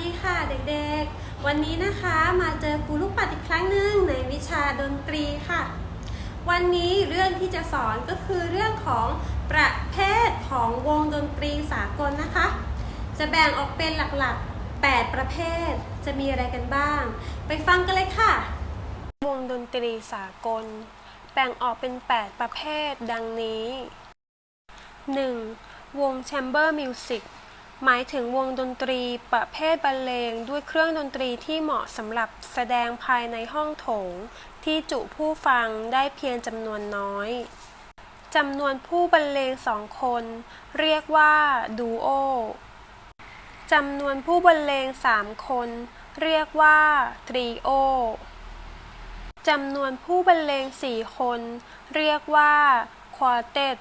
ดีค่ะเด็กๆ วันนี้นะคะมาเจอครูลูกปัดอีกครั้งหนึ่งในวิชาดนตรีค่ะ วันนี้เรื่องที่จะสอนก็คือเรื่องของประเภทของวงดนตรีสากลนะคะ จะแบ่งออกเป็นหลักๆ 8 ประเภท จะมีอะไรกันบ้าง ไปฟังกันเลยค่ะ วงดนตรีสากล แบ่งออกเป็น 8 ประเภทดังนี้ 1. วงแชมเบอร์มิวสิก หมายถึงวงดนตรีประเภทบรรเลงด้วยเครื่องดนตรีที่เหมาะสำหรับแสดงภายในห้องโถง ที่จุผู้ฟังได้เพียงจำนวนน้อยจำนวนผู้บรรเลงสองคน เรียกว่าดูโอจำนวนผู้บรรเลงสามคน เรียกว่าทรีโอจำนวนผู้บรรเลงสี่คน เรียกว่าควอเต็ต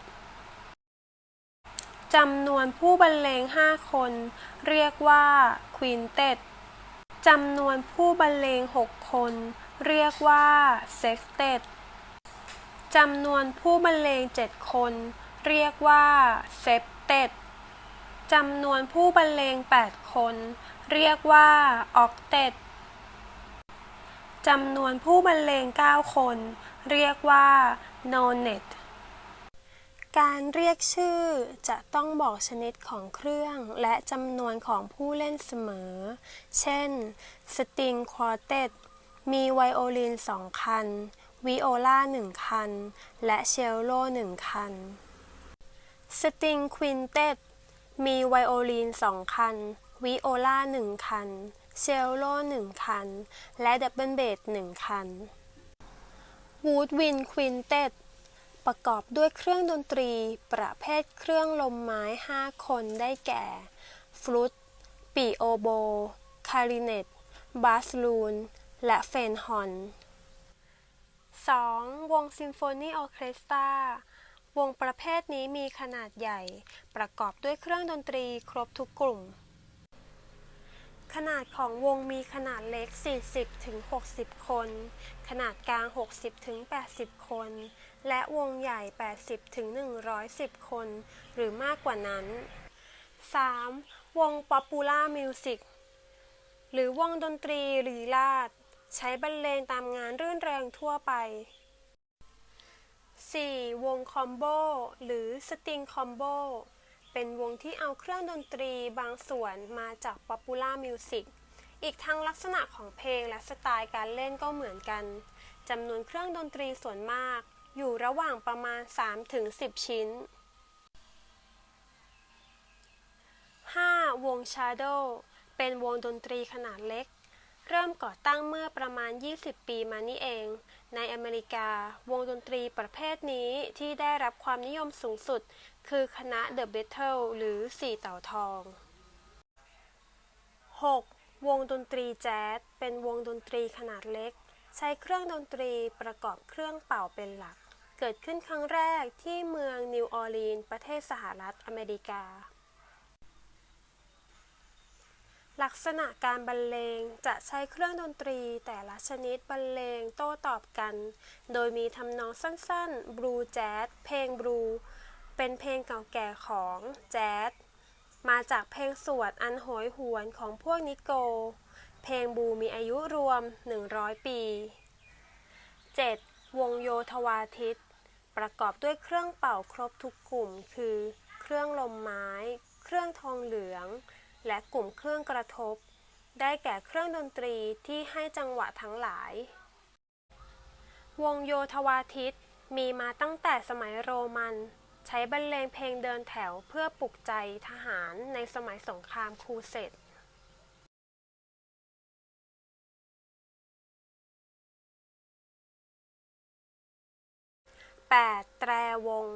จำนวนผู้บรรเลงห้าคน เรียกว่าควีนเต็ตจำนวนผู้บรรเลงหกคน เรียกว่าเซ็กเต็ตจำนวนผู้บรรเลงเจ็ดคน เรียกว่าเซปเต็ตจำนวนผู้บรรเลงแปดคน เรียกว่าออกเต็ตจำนวนผู้บรรเลงเก้าคน เรียกว่าโนเน็ต การเรียกชื่อจะต้องบอกชนิดของเครื่องและจำนวนของผู้เล่นเสมอ เช่น สตริงควอเต็ตมีไวโอลินสองคัน วิโอลาหนึ่งคัน และเชลโลหนึ่งคัน สตริงควินเต็ตมีไวโอลินสองคัน วิโอลาหนึ่งคัน เชลโลหนึ่งคัน และดับเบิลเบสหนึ่งคัน วูดวินควินเต็ต ประกอบด้วยเครื่องดนตรี ประเภทเครื่องลมไม้ 5 คนได้แก่ ฟลุต ปีโอโบ คาริเนต บาสลูน และเฟนฮอน 2. วงซิมโฟนีออเคสตราวงประเภทนี้มีขนาดใหญ่ ประกอบด้วยเครื่องดนตรีครบทุกกลุ่ม ขนาดของวงมีขนาดเล็ก 40-60 คน ขนาดกลาง 60-80 คน และวงใหญ่ 80-110 คน หรือมากกว่านั้น 3. วง Popular Music หรือวงดนตรีลีลาศใช้บรรเลงตามงานรื่นเริงทั่วไป 4. วงคอมโบหรือสตริงคอมโบ เป็นวงที่เอาเครื่องดนตรีบางส่วนมาจาก Popular Music อีกทั้งลักษณะของเพลงและสไตล์การเล่นก็เหมือนกันจำนวนเครื่องดนตรีส่วนมาก อยู่ระหว่างประมาณ 3-10 ชิ้น 5. วง Shadow เป็นวงดนตรีขนาดเล็ก เริ่มก่อตั้งเมื่อประมาณ 20 ปีมานี่เอง ในอเมริกาวงดนตรีประเภทนี้ที่ได้รับความนิยมสูงสุด คือคณะ The Beatles หรือสี่เต่าทอง 6. วงดนตรีแจ๊สเป็นวงดนตรีขนาดเล็ก ใช้เครื่องดนตรีประกอบเครื่องเป่าเป็นหลัก เกิดขึ้นครั้งแรกที่เมืองนิวออร์ลีนส์ประเทศสหรัฐอเมริกา ลักษณะการบรรเลงจะใช้เครื่องดนตรีแต่ละชนิดบรรเลงโต้ตอบกัน โดยมีทำนองสั้นๆ บลูแจ๊ส เพลงบลู เป็นเพลงเก่าแก่ของแจ๊ส มาจากเพลงสวดอันโหยหวนของพวกนิโก เพลงบลูมีอายุรวม 100 ปี 7. วงโยธวาทิต ประกอบด้วยเครื่องเป่าครบทุกกลุ่ม คือ เครื่องลมไม้ เครื่องทองเหลือง และกลุ่มเครื่องกระทบ ได้แก่เครื่องดนตรีที่ให้จังหวะทั้งหลาย วงโยธวาทิตมีมาตั้งแต่สมัยโรมัน ใช้บรรเลงเพลงเดินแถวเพื่อปลุกใจทหารในสมัยสงครามครูเสด 8. แตรวง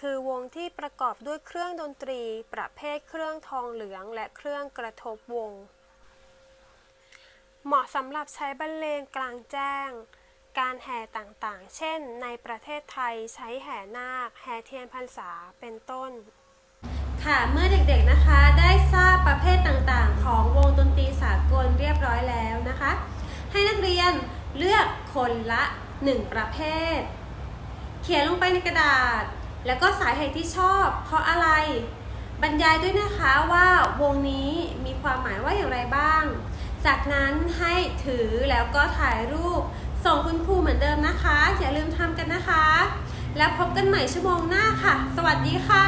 คือวงที่ประกอบด้วยเครื่องดนตรี ประเภทเครื่องทองเหลือง และเครื่องกระทบวง เหมาะสำหรับใช้บรรเลงกลางแจ้ง การแห่ต่างๆ เช่น ในประเทศไทยใช้แห่นาค แห่เทียนพรรษา เป็นต้น ค่ะ เมื่อเด็กๆนะคะได้ทราบประเภทต่างๆ ของวงดนตรีสากลเรียบร้อยแล้วนะคะ ให้นักเรียนเลือกคนละ 1 ประเภท เขียนลงไปในกระดาษ แล้วก็สาเหตุที่ชอบ เพราะอะไรบบรรยายด้วยนะคะว่าวงนี้มีความหมายว่าอย่างไรบ้าง จากนั้นให้ถือแล้วก็ถ่ายรูป ส่งคุณครูเหมือนเดิมนะคะ อย่าลืมทำกันนะคะ แล้วพบกันใหม่ชั่วโมงหน้าค่ะ สวัสดีค่ะ